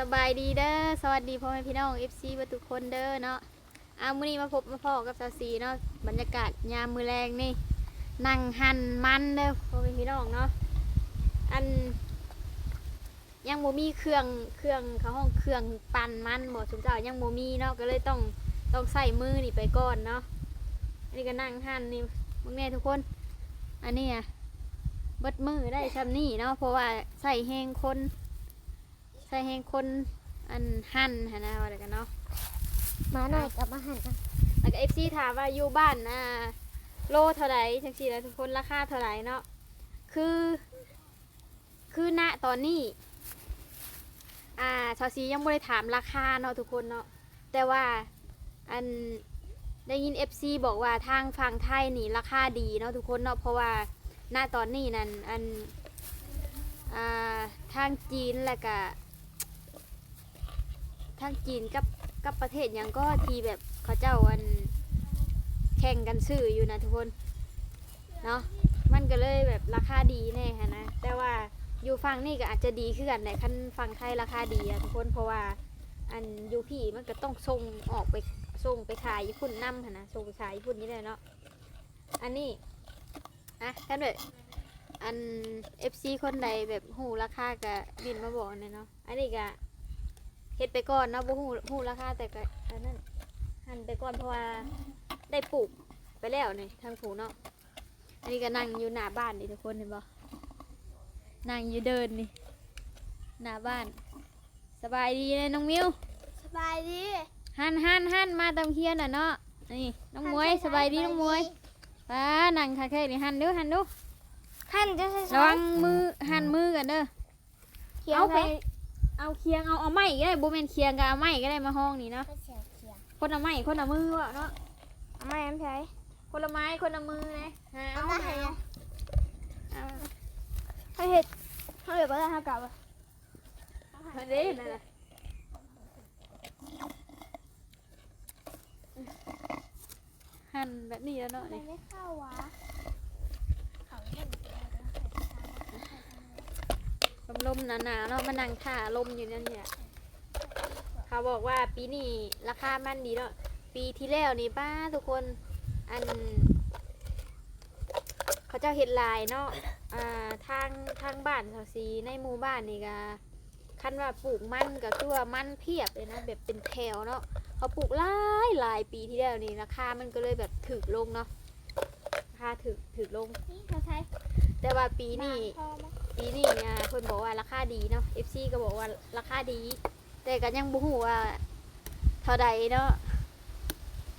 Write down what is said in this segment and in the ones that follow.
สบายดีเด้อสวัสดีพ่อแม่พี่น้อง FC เบ่ทุกคนเด้อเนาะอามื้อนี้มาพบมาพ่อกับสาวสีเนาะบรรยากาศยามมื้อแรงนี่นั่งหั่นมันเด้อพ่อแม่พี่น้องเนาะอัน ยังบ่มีเครื่องเครื่องเขาห้องเครื่องปั่นมันบ่สมเจ้ายังบ่มีเนาะก็เลยต้องต้องใส่มือนี่ไปก่อนเนาะอันนี้ก็นั่งหั่นนี่มึงแน่ทุกคน อันนี้อะเบิดมือได้ซำนี้เนาะเพราะว่าใส่แห้งคน ใส่แห้งคนอันหั่นหั่นนะว่าแล้วกันเนาะมาหน่อยกลับมาหันกันแล้วก็ FC ถามว่าอยู่บ้านอ่าโลเท่าไหร่จังซี่แล้วทุกคนราคาเท่าไหร่เนาะคือ คือณตอนนี้ อ่าชาวซียังไม่ได้ถามราคาเนาะทุกคนเนาะแต่ว่าอันได้ยิน FC บอกว่าทางฝั่งไทยนี่ราคาดีเนาะทุกคนเนาะเพราะว่าณตอนนี้นั่นอันอ่าทางจีนแล้วก็ ทางจีนกับกับประเทศยังก็ทีแบบเขาเจ้าอันแข่งกันซื้ออยู่นะทุกคนเนาะมันก็เลยแบบราคาดีแน่ฮะนะแต่ว่าอยู่ฝั่งนี่ก็อาจจะดีขึ้นกันแต่คันฝั่งไทยราคาดีอะทุกคนเพราะว่าอันอยูพี่มันก็ต้องส่งออกไปส่งไปขายญี่ปุ่นนำหั้นนะส่งไปขายญี่ปุ่นนี่เลยเนาะอันนี้อะกันเลยอัน FC คนใดแบบหูราคาก็บินมาบอกเนี่ยเนาะอันนี้ก็ เฮ็ดไปก่อนเนาะบ่หูหูราคาแต่ก็อันนั้นหันไปก่อนเพราะว่าได้ปลูกไปแล้วนี่ทางผูเนาะอันนี้ก็นั่งอยู่หน้าบ้านนี่ทุกคนเห็นบ่นั่งอยู่เดินนี่หน้าบ้าน สบายดีเลยน้องมิวสบายดีหันหันหันมาตำเคียนน่ะเนาะนี่น้องมวยสบายดีน้องมวยป้านั่งคาแค่นี่หันเด้อหันเดูหันจะใส่ระวังมือหันมือกันเด้อเขียวเอาไปไป เอาเคียงเอาเอาไม้ก็ได้โบเมนเคียงก็เอาไม้ก็ได้มาห้องนี่เนาะเขียวเขียวคนเอาไม้คนเอามือวะเนาะเอาไม่อันใช้คนละไม้คนละมือเลยหาเอาเอามาหาให้เอาเอาให้เห็ดให้เห็ดไปแล้วให้กลับอะเอาเด้นั่นน่ะหั่นแบบนี้แล้วเนาะไม่นี่ได้เข้าวะเขาเห็น ลมลมๆหนาๆเนาะมานั่งถ่าลมอยู่นั่นเนี่ยเขาบอกว่าปีนี้ราคามันดีเนาะปีที่แล้วนี่ป้าทุกคนอัน เขาเจ้าเห็ดลายเนาะอ่าทางทางบ้านเขาสีในหมู่บ้านนี่ก็คันว่าปลูกมันก็คือว่ามันเพียบเลยนะแบบเป็นแถวเนาะเขาปลูกหลายหลายปีที่แล้วนี่ราคามันก็เลยแบบถึกลงเนาะราคาถึกถึกลงนี่เขาใช้แต่ว่าปีนี้ พอมั้ยปีนี้อะเพิ่นบอกว่าราคาดีเนาะ FC ก็บอกว่าราคาดี แต่ก็ยังบ่ฮู้ว่าเท่าใดเนาะ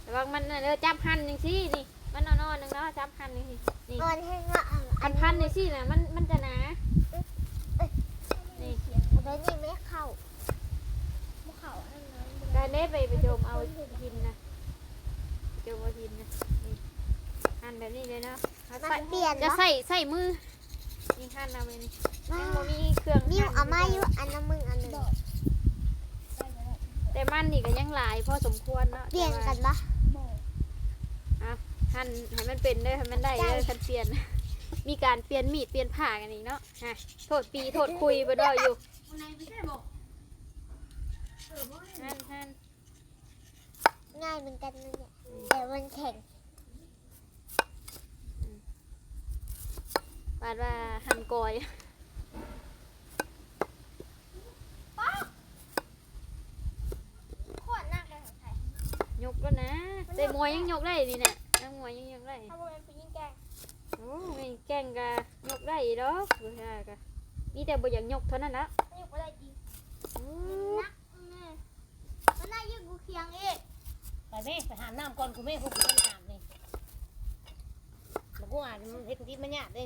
แต่ว่ามันน่ะเด้อจับหันจังซี่นี่ มันนอนๆนึงเนาะจับหันจังซี่นี่อ่อนให้งะอันพันจังซี่น่ะมันมันจะหนานี่เอาไปนี่ไม่เข้าไม่เข้าอันนั้นได้เน็ตไปไปโจมเอาหินนะโจมเอาหินนะนี่หันแบบนี้เลยเนาะเอามาใส่เปลี่ยนจะปะใส่ใส่มือ นี่หันเอาไปนี่มายังบ่มีเครื่องนิ้วหั่นเอามาอยู่อันน้ำมึงอันหนึ่งแต่มันนี่ก็ยังหลายพอสมควรเนาะเปลี่ยนแต่ว่ากันปะหั่นให้มันเป็นเด้อให้มันได้เด้อคันเปลี่ยน มีการเปลี่ยนมีดเปลี่ยนผ่ากันอีกเนาะฮะโทษปีโทษคุยบ่ได้อยู่หั่นหั่นง่ายเหมือนกันนะเนี่ยแต่มันแข็ง บาดว่าหั่นกอยขวดหนักเลยของไทยยกแล้วนะแต่มวยยังยกได้นี่เนี่ยนักมวยยังยกได้ถ้าเป็นผู้หญิงแกงโอ้ยแก่งกะยกได้อีดอกบ่ฮากะมีแต่บ่อยากยกเท่านั้นนะไม่อยู่ก็ได้จริงอือนักแม่มันน่ายืดกูเคียงเองไปแม่ไปหาน้ำก่อนกูแม่พวกกูต้องอาบนี่แล้วกูอ่านเฮ็ดทิศมันยากได้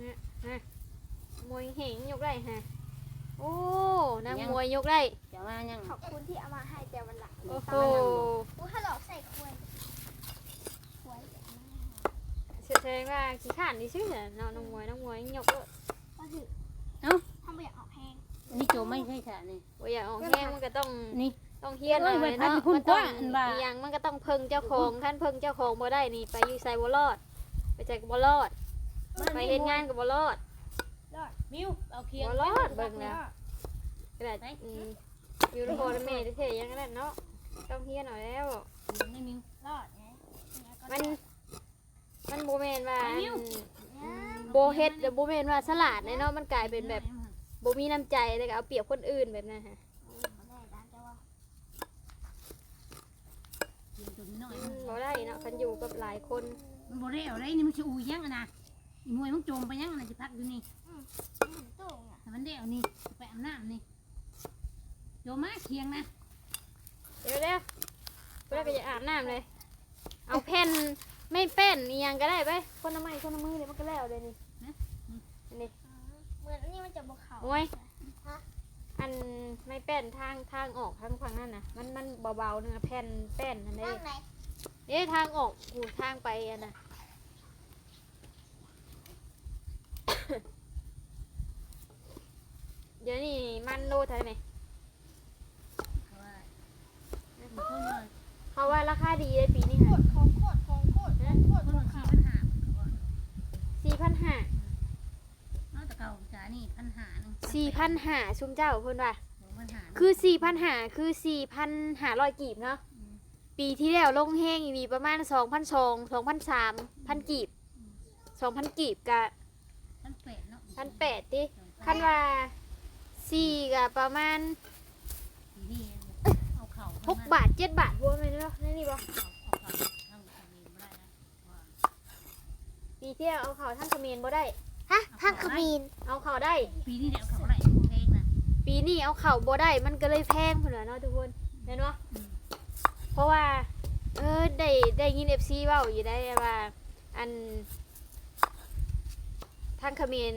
นี่นะฮะมวยแหงยกได้ฮะโอ้นักมวยยกได้จะมายังขอบคุณที่เอามาให้แต่วันหลังโอ้โหกูถ้าหลอกใส่ควรควรแสดงว่าขี้ข้านนี่ชื่อน่ะเนาะน้องมวยน้องมวยยกก็ก็ถือเอ้าทำไม่อยากออกแพงนี่โจไม่ใช่ค่ะนี่บ่อยากออกแห้งมันก็ต้องนี่ต้องเฮียนหน่อยเอ้ยเนาะมันเป็นคุณมันต้องกว่าอันว่าอีหยังมันก็ต้องเพิ่งเจ้าของท่านเพิ่งเจ้าของบ่ได้นี่ไปอยู่ไสบ่รอด ไปใจก็บ่รอด ไปเฮ็ดงานก็บ่รอดมิวเอาเคียงบ่รอดเบิ่งแล้วไประดาษอืมอยู่ในโคนแม่เท่ๆอยังนั้นเนาะต้องเฮียนเอาแล้วไม่มีรอดไงมัน มันโบแมนว่าไปนิ้วอืมโบเฮ็ดแต่โบแมนว่าสลัดเนาะมันกลายเป็นแบบโบมีน้ำใจแล้วก็เอาเปรียบคนอื่นแบบนั้นฮะได้ร้านจะว่ากินตัวน้อยอืมบ่ได้เนาะคันอยู่กับหลายคน มันบ่ได้เอาได้นี่มันสิอูยังอะนะ อีมวยมึงโจมไปยังอะนะสิพักอยู่นี่ตู้อะแต่มันได้เอานี่ไปอาบน้ำนี่โยมมาเคียงนะเดี๋ยวเดี๋ยวเพื่อนก็จะอาบน้ำเลย เอาแผ่นไม่เป็นอีหยังก็ได้ไปคนละไม้คนละมือเลยมันก็แล้วเลยนี่อันนี้เหมือนนี่มันจะบกเขาโอ้ยอันไม่แป้นทางทางออกทางฝั่งนั่นนะมันมันเบาๆนึงอะแผ่นแป้นนั่นเด้ข้างไหนเอ๊ะทางออกกูทางไปอันน่ะ เดี๋ยวนี้มันโลเท่าไหร่เพราะว่ามันคนละเขาว่าราคาดีเลยปีนี้คค่ะตรของโคตรของโคตรของโคตรคนขอละงสี่เขาปัญหาเขาอะสี่พันห้าเอาแต่เก่าจ๋านี่ปัญหาหนึ่งสี่พันห้าชุมเจ้าเพิ่นว่า ปัญหาคือสี่พันห้าคือสี่พันห้าร้อยกีบเนาะปีที่แล้วลงแห้งมีประมาณสองพันสองสองพันสามพันกีบสองพันกีบกะ พันแปดเนาะพันแปดดิคันว่าสี่กะประมาณปีนี้เอาเข่าหกบาทเจ็ดบาทบัวไหมเนาะนั่นนี่บ่เอาเข่าทั้งทะเลไม่ได้นะว่าปีที่แล้วเอาเขาทั้งเขมรบ่ได้ฮะพังขมีนเอาเขาได้ ปีนี้เนี่ยเอาเข่าอะไรเพลงนะปีนี้เอาเขาบ่ได้มันก็เลยแพงพุ่นน่ะเนาะทุกคนเห็นบ่เพราะว่า เออได้ได้ยิน FC เว้าอยู่ได้ว่า อัน ทางเขมร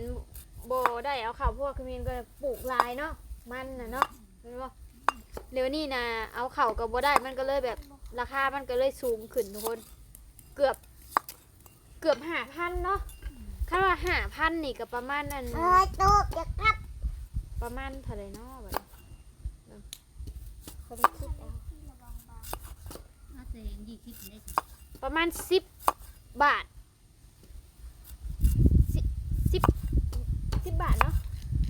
บ่ได้เอาเขาเพราะวกเขมรก็ปลูกหลายเนาะมันน่ะเนาะเห็นบ่เดี๋ยวนี้นะเอาเข่ากับบ่ได้มันก็เลยแบบราคามันก็เลยสูงขึ้นทุกคน เกือบเกือบห้าพันเนาะคาดว่าห้าพันนี่ก็ประมาณนั้นเออตู้จะกลับ ประมาณเท่าไหรเนาะบัดนี้คนคิดเอาอาเจนยี่คิดได้สิประมาณสิบบาทสิสิบสิ บบาทเนาะ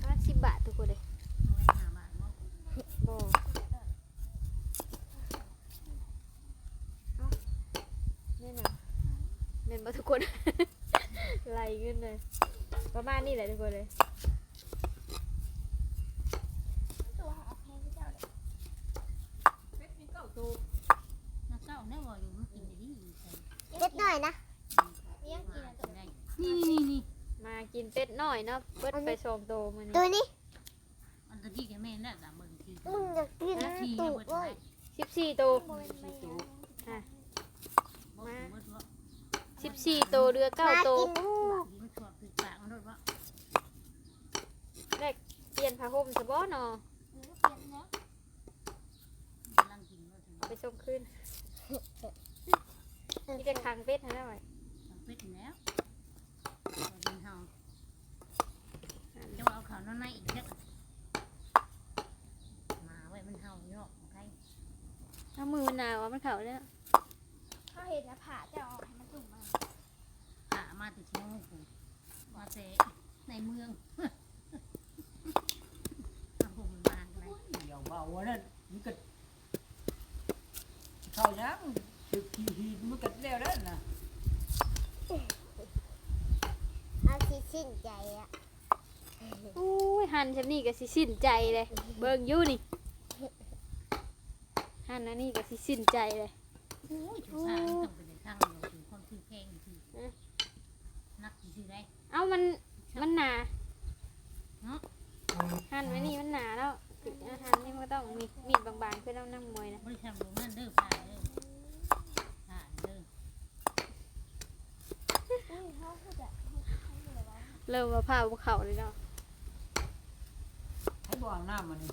ประมาณสิบบาททุกคนเลยเอาไว้หาบาทเนาะบนี่นะเมนมาทุกคนไหลขึ้นเลย ประมาณนี้แหละทุกคนเลยตู้หอแพงที่เจ้าเลยนักเก้าเนี่ยว่าอยู่มันกินได้ดีใส่เล็กหน่อยนะเลี้ยงกินมาอะกินได้นี่นี่นี่มา กินเป็ดหน่อยเนาะเบิดไปสองโตมันตัวนี่นี้อันตะกี้แกแม่นั่นน่ะมึงกินมึงอยากกินนาทีตูเนี่ยดเบิดเว้ไว้ยสิบสี่โตบ่เบิดบ่สิบสี่โตเรือเก้ามาโตกินอู้มันชอบติดปากมันด้วยว่าแรกเปลี่ยนผ้าห่มสะบ้อเนาะกำลังกินว่าถึงไปส่งคืนนี่จะคังเป็ดให้ได้ไหมเป็ดแล้วกินเฮาจะ เอาข้าวในอีกเด้อมาไว้มันเฮาเนาะใครเอามือมันหนาวอะมันเข่าเลยเนาะเขาเห็นนะผ่าจะออกให้มันตุ่มมาหามาติดชิโมกูมาเตะในเมืองทำผมมาอะไรเดี๋ยวเบาวันนั้นมันก็เข้ายังตึกทีทีมันก็แล้วแล้วนะ เอาสิสิ้นใจอะ อุ้ยหันฉันนี่ก็สิสิ้นใจเลย เบิ่งอยู่นี่หันอันนี้ก็สิสิ้นใจเลย โอ้ยสงสารต้องไปในทางเราถึงความคือแพงคือนักคือไรเอ้ามันมันหนาเนาะหันไว้นี่มันหนาแล้วคือหันนี่มันก็ต้องมีมีดบางๆเพื่อเอานั่งมวยนะบริษัทโรงงานเด้อผ่านเด้อผ่านเด้ออุ้ยเขาพูดอะเขาพูดอะไรวะเริ่มมาพาภูเขาเลยเนาะให้บ่ อาบน้ำมันนี่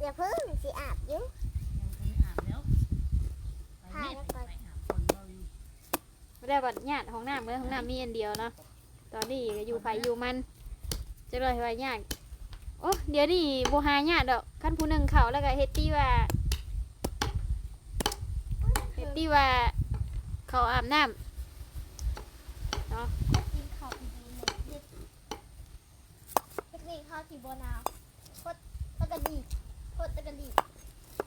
อย่าเพิ่งสิอาบอยุ่ยังเคยอาบแล้วไปแม่ไปอาบคนเราอยู่ไม่ได้บัดญาติห้องน้ำเลยห้องน้ำมีอันเดียวเนาะตอนนี้ก็อยู่ไฟอยู่มันจะเลยว่าญาติโอ้เดี๋ยวนี้โบหาญาติดอกขั้นผู้หนึ่งเขาแล้วก็เฮตตี้ว่าเฮตตี้ว่าเขาอาบน้ำ สีบัวนาวโดตรกระดีโดตรกระดี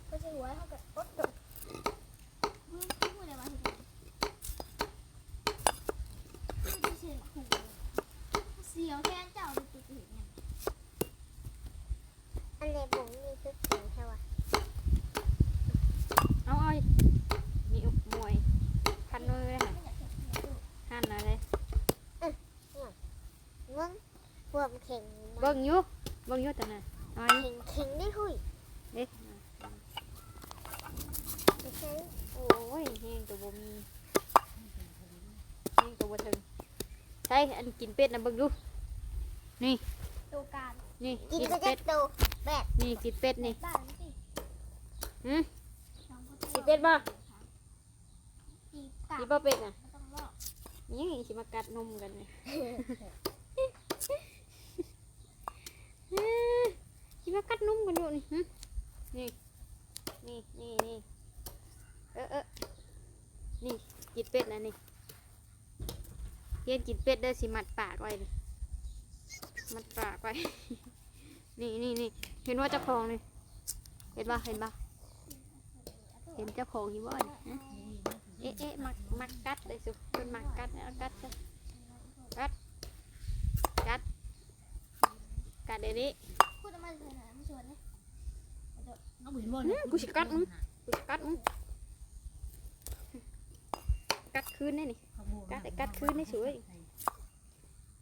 โคตรหัยเขากับโคตรดกมึงพูดอะไรวะเสียวแค่เจ้าดูติดๆเนี่อันไหนผมมีคืองใช่ปะเอาอ้อยมีอุกวยพันมือเลยค่ะหั่นอะไรเบิ้งบวมเข่งบิ้งยุก บิ่งอยู่แต่น่ะเอาอันนี้เข่งเข่งได้หุยเด็กโอ้ยแห้งตัวบ่มีแห้งตัวบ่ถึงใช่อันกินเป็ดนะเบิ่งดูนี่ตัวการนี่กินกินก็จะเป็ดนี่กินเป็ดนี่บ้านสิหืมกินเป็ดบ่กากินบ่เป็ดน่ะต้องบอกนี่สิมากัดนมกันเนี่ยสิ มากัดนุ่มกันอยู่นี่นี่นี่นี่นี่เออเออนี่กินเป็ดนะนี่เย็นกินเป็ดเด้สิมัดปากไว้มัดปากไว้ นี่นี่นี่เห็นว่าเจ้าของนี่เห็นปะเห็นปะเห็นเจ้าของอยู่บ่นี่ฮะเอ๊ะเอ๊ะมักมักกัดเลยสุเป็นมักกัดเอากัดกัดกัดกัดเดี๋ยวนี้ พูดออกมาเนะไม่ชวนเลยเอาบุญบ่กูจะกัดมึงกัดคืนได้นี่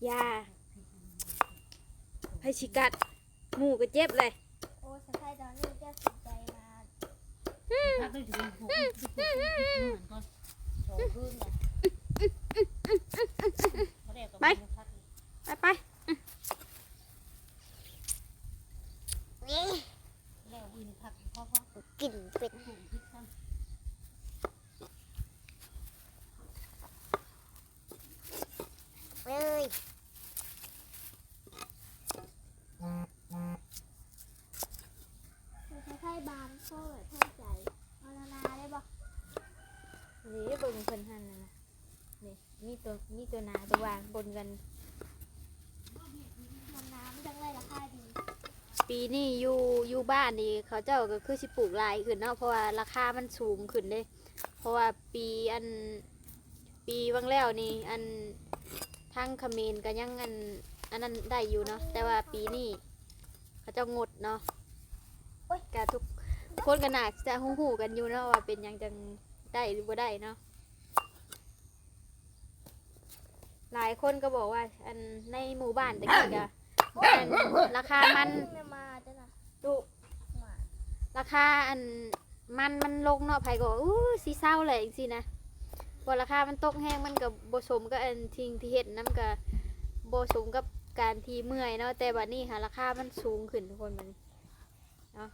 อยาให้ชิกัดหมูก็เจ็บเลย โอ้สะพายตอนนี้จะสนใจมาถ้าต้องถึงหกสิบหกก็โชว์ขึ้นเลยไปไป นี่ แล้ววินพักพ่อ พ่อกินเป็ดถูกพิษซ้เลยสะพายบานโซ่แบบท่าใจเอานานาได้ปะนี่เบิ่งเพิ่นหันนะนะนี่มีตัวมีตัวหนาตัววางบนกันมันน้ำจังไรราคาดี ปีนี้อยู่อยู่บ้านนี่เขาเจ้าก็คือสิปลูกลายขึ้นเนาะเพราะว่าราคามันสูงขึ้นเด้ เพราะว่าปีอันปีวังแล้วนี่อันทางเขมรก็ยังอันอันนั้นได้อยู่เนาะแต่ว่าปีนี้เขาเจ้างดเนาะกะทุกคนก็น่าจะหูหูกันอยู่เนาะว่าเป็นยังจังได้หรือบ่ได้เนาะหลายคนก็บอกว่า อันในหมู่บ้านตะกี้ก็ ราคามันไม่มาจ้ะนะดูมาราคาอันมันมันลงเนาะไผก็ว่าอู้สีเศร้าเลยจังซี่นะพอราคามันตกแห้งมันก็บ่สมกับอันทิ้งที่เฮ็ดนํก็บ่สมกับการที่เมื่อยเนาะแต่บัดนี้ค่ะราคามันสูงขึ้นทุกคนบัดนี้เนาะ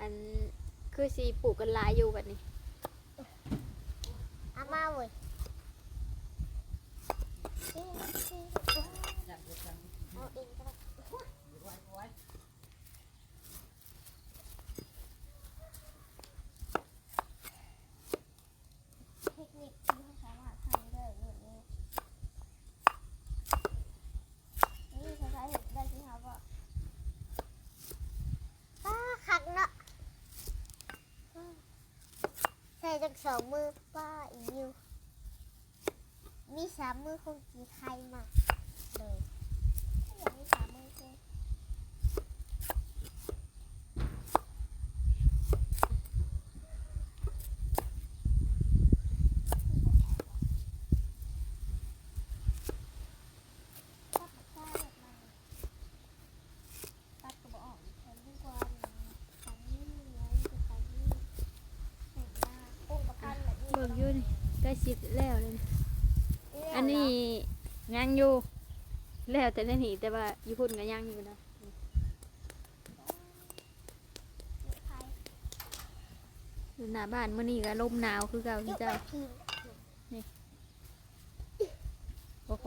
อันคือสิปลูกกันหลายอยู่บัดนี้เอามาเว้ยำจับจับ เอาเองก็ได้ ไว้ไว้ เทคนิคที่เขาสามารถทำได้แบบนี้นี่สะพายเห็นได้ที่เขาบอกป้าขักเนาะใส่ จากสองมือป้าอีกนิ้วมีสามมือคงกี่ใครมาเลยอยากมีสามมือคง ตัดได้แบบนั้นตัดก็บอกฉันทุกวันฉันนี่ไงจะฉันนี่แต่งหน้าโป้งกับพันแบบนี้ เบิ่ง อยู่นี่ใกล้สิแล้วเลยนะอันนี้ยังอยู่แล้วแต่ในนี่แต่ว่าอยู่พุ่นก็ยังอยู่นะอยู่หน้าบ้านมื้อนี้ก็ลมหนาวคือเก่ายุที่บเจ้าทีมโอ้โห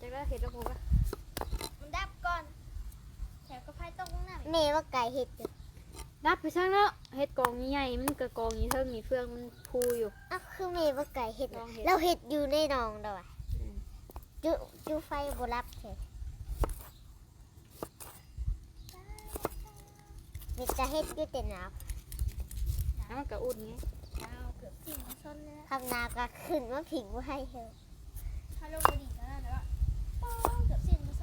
จักได้เห็นแล้วผมว่ามันดับก่อนแถวก็พายต้องน้ำแม่ว่าไก่เห็ดอยู่ดับไปช่างแล้วเฮ็ดกองใหญ่ๆมันก็กองนี้เทิงนี่เฟืองมันพูอยู่อ้าวคือแม่ว่าไก่เห็ดลองเห็ดเราเห็ดอยู่ในหนองด้วยอืมจุจุไฟบ่รับแค่มีจะเห็ดอยู่แต่หนาวแล้วมันก็อุ่นไงเกือบสิ่งมาซ้นเลยคำนาก็ขึ้นว่าผิงว่าให้เธอถ้าลงบุหรี่ก็ได้ ฉ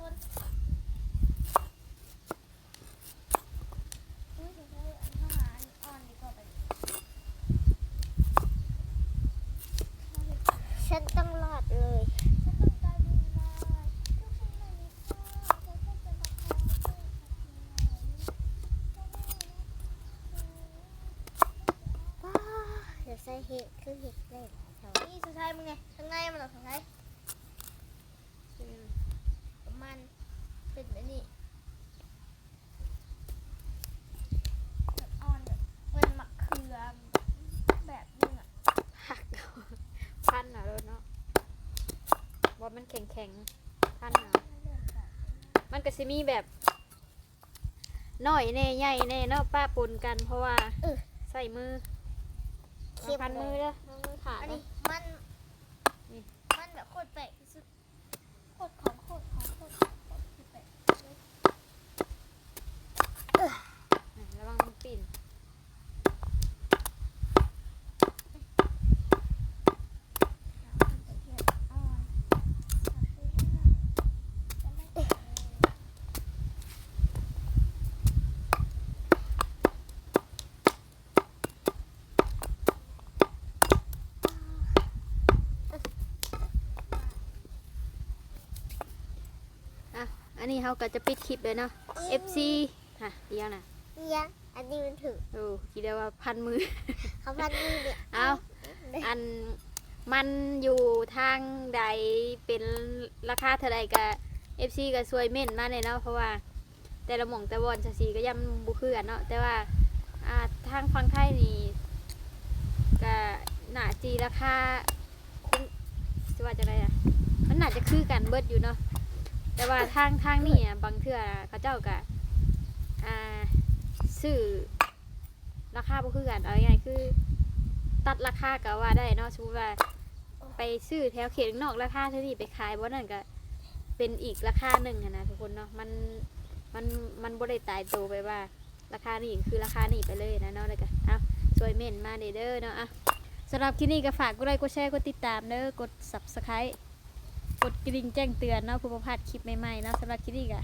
ันต้องรอดเลยฉันต้องการบุญลายลูกฉันไม่มีข้าวเธอก็จะมาขอเพื่อนขัดขืนว้าเดี๋ยวใส่เห็ดคือเห็ดเล่นแถวนี่สุดท้ายมึงไงทางไงมันหรอสุดท้ายมัน เป็นแบบนี้แบบอ่อนแบบเป็นมะเขือแบบนึงอะหักพันน่ะรถเนาะบ่มันแข็งๆพันน่ะมันก็สิมีแบบน้อยแน่ใหญ่แน่เนาะป้าปนกันเพราะว่าใส่มือเข็มพันเลมือยเด้อมือขาดอันเด้นี้อมัน นี่ มันแบบโคตรแปลกที่สุดโคตรของโคตรของโคตรของโคตรที่แปลก ระวังมันปิ่น อั นนี้เขาก็จะปิดคลิปเลยเนาะ FC ฮะเดียวนะเนี่ยอันนี้มันถือโอ้คิดได้ว่าพันมือ เขาพันมือเนี่ยเอาอันมันอยู่ทางใดเป็นราคาเท่าใดกับ FC ก็ช่วยเม่นมาเลยเนาะเพราะว่าแต่ละหม่องแต่บอนชาซีก็ย่ำบุคือกันเนาะแต่ว่าอ่าทางฟังไทยนี่ก็น่าจีราคาคุ้มสิว่าจะไรอะมันน่าจะคือกันเบิดอยู่เนาะ แต่ว่าทางทางนี่อะบางเทื่อเขาเจ้าก็อ่าซื้อราคาบ่คือกันเอาง่ายๆคือ ตัดราคาก็ว่าได้เนาะสมมติว่า ไปซื้อแถวเขตนอกราคาเท่านี้ไปขายบ่นั่นก็เป็นอีกราคาหนึ่งอะนะทุกคนเนาะมันมันมันบ่ได้ตายตัวไปว่า ราคานี้คือราคานี้ไปเลยนะเนาะเลยก็เอาช่วยเม่นมาเด้อเด้อเนาะอะสำหรับคลิปนี้ก็ฝากกดไลค์กดแชร์กดติดตามเด้อกด subscribe กดกระดิ่งแจ้งเตือนเนาะเพื่อบ่พลาดคลิปใหม่ๆเนาะสำหรับคลิปนี้ก็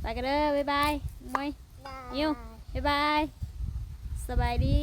ไปกันเด้อบ๊ายบายมวยได้นิ้วบ๊ายบายสบายดี